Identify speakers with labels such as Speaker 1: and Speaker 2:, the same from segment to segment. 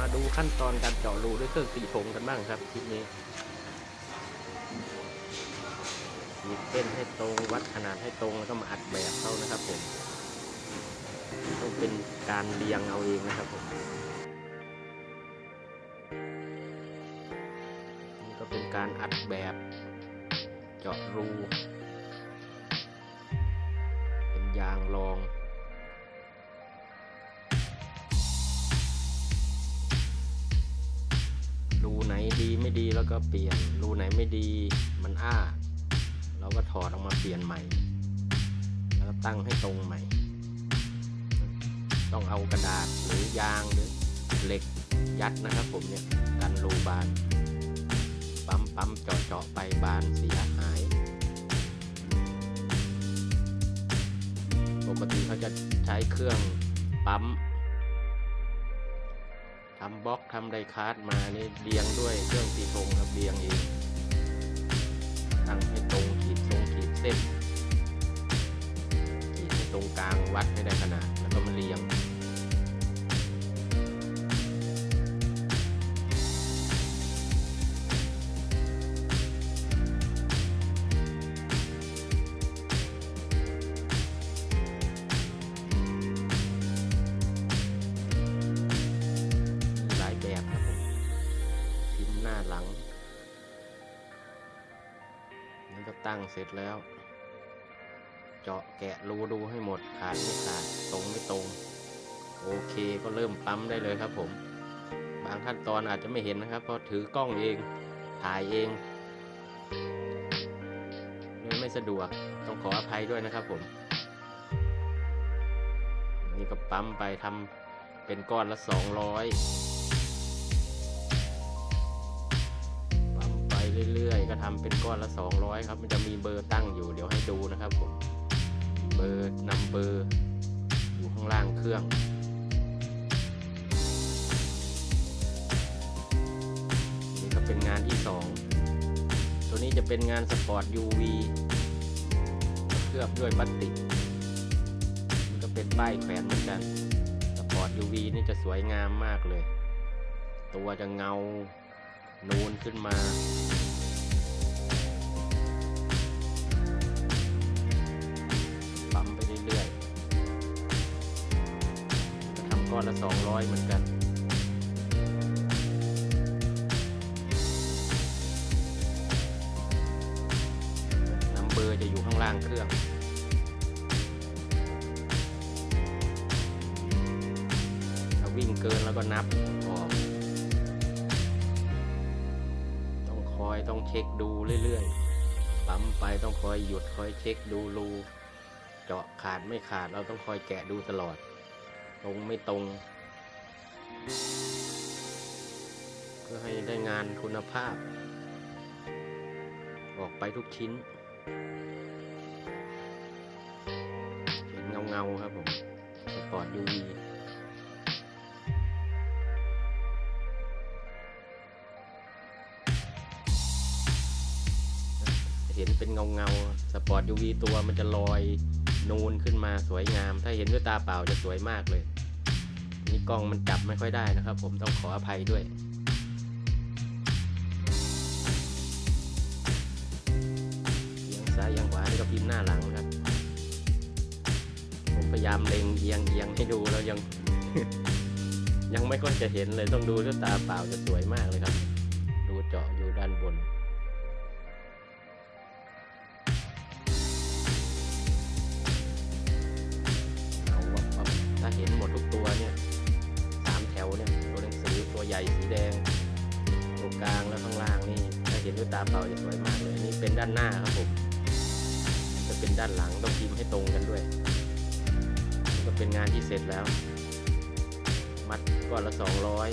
Speaker 1: มาดูขั้นตอนการเจาะรูด้วยเครื่องตีธงกันบ้างครับคลิปนี้ขีดเส้นให้ตรงวัดขนาดให้ตรงแล้วก็มาอัดแบบเข้านะครับผมต้องเป็นการเรียงเอาเองนะครับผมนี่ก็เป็นการอัดแบบเจาะรู เป็นยางรอง ดีไม่ดีแล้วก็เปลี่ยน รูไหนไม่ดีมันอ้า เราก็ถอดออกมาเปลี่ยนใหม่ แล้วก็ตั้งให้ตรงใหม่ ต้องเอากระดาษหรือยางหรือเหล็กยัดนะครับผมเนี่ยกันรูบาน ปั๊มปั๊มเจาะเจาะไปบานเสียหาย ปกติเขาจะใช้เครื่องปั๊ม ทำบล็อกทำไดคาร์ดมานี่เรียงด้วยเครื่องตีธงครับเรียงเองตั้งให้ตรงขีดตรงขีดเส้นขีดให้ตรงกลางวัดให้ได้ขนาด นี่ก็ตั้งเสร็จแล้ว เจาะแกะรูดูให้หมดขาดไม่ขาดตรงไม่ตรง โอเคก็เริ่มปั๊มได้เลยครับผม บางขั้นตอนอาจจะไม่เห็นนะครับ เพราะถือกล้องเองถ่ายเองไม่สะดวกต้องขออภัยด้วยนะครับผม นี่ก็ปั๊มไปทำเป็นก้อนละสองร้อย เป็นก้อนละสองร้อยครับ มันจะมีเบอร์ตั้งอยู่ เดี๋ยวให้ดูนะครับผม เบอร์นำเบอร์อยู่ข้างล่างเครื่องนี่ก็เป็นงานที่สองตัวนี้จะเป็นงานสปอร์ต UV เคลือบด้วยพลาสติกมันก็เป็นป้ายแขวนเหมือนกันสปอร์ต UV นี่จะสวยงามมากเลย ตัวจะเงานูนขึ้นมา ปั๊มไปเรื่อยๆจะทำก้อนละ 200 เหมือนกันน้ำเบอร์จะอยู่ข้างล่างเครื่องถ้าวิ่งเกินแล้วก็นับออกต้องคอยต้องเช็คดูเรื่อยๆปั๊มไปต้องคอยหยุดคอยเช็คดูรู เจาะขาดไม่ขาดเราต้องคอยแกะดูตลอด ตรงไม่ตรง เพื่อให้ได้งานคุณภาพ ออกไปทุกชิ้น เห็นเงาๆครับผมสปอร์ต UV เห็นเป็นเงาเงาสปอร์ต UV ตัวมันจะลอย นูนขึ้นมาสวยงาม ถ้าเห็นด้วยตาเปล่าจะสวยมากเลย นี่กล้องมันจับไม่ค่อยได้นะครับ ผมต้องขออภัยด้วยเอียงซ้ายเอียงขวานี่ก็พิมพ์หน้าหลังครับ ผมพยายามเล็งเอียงเอียงให้ดูแล้วยัง ยังไม่ค่อยจะเห็นเลยต้องดูด้วยตาเปล่าจะสวยมากเลยครับ ดูเจาะอยู่ด้านบน ใหญ่สีแดงตัวกลางแล้วข้างล่างนี่ถ้าเห็นด้วยตาเปล่าจะสวยมากเลยนี่เป็นด้านหน้าครับผมจะเป็นด้านหลังต้องพิมพ์ให้ตรงกันด้วยก็เป็นงานที่เสร็จแล้ว มัดก้อนละสองร้อย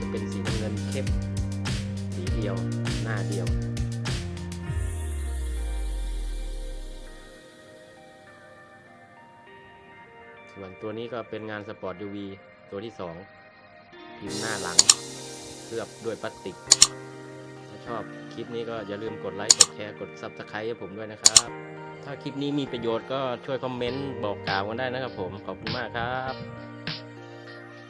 Speaker 1: จะเป็นสีน้ำเงินเข้มสีเดียวหน้าเดียวส่วนตัวนี้ก็เป็นงานสปอร์ต UV ตัวที่สอง พิมพ์หน้าหลังเคลือบด้วยพลาสติก ถ้าชอบคลิปนี้ก็อย่าลืมกดไลค์ กดแชร์ กด Subscribe ให้ผมด้วยนะครับ ถ้าคลิปนี้มีประโยชน์ก็ช่วยคอมเมนต์บอกกล่าวกันได้นะครับผม ขอบคุณมากครับ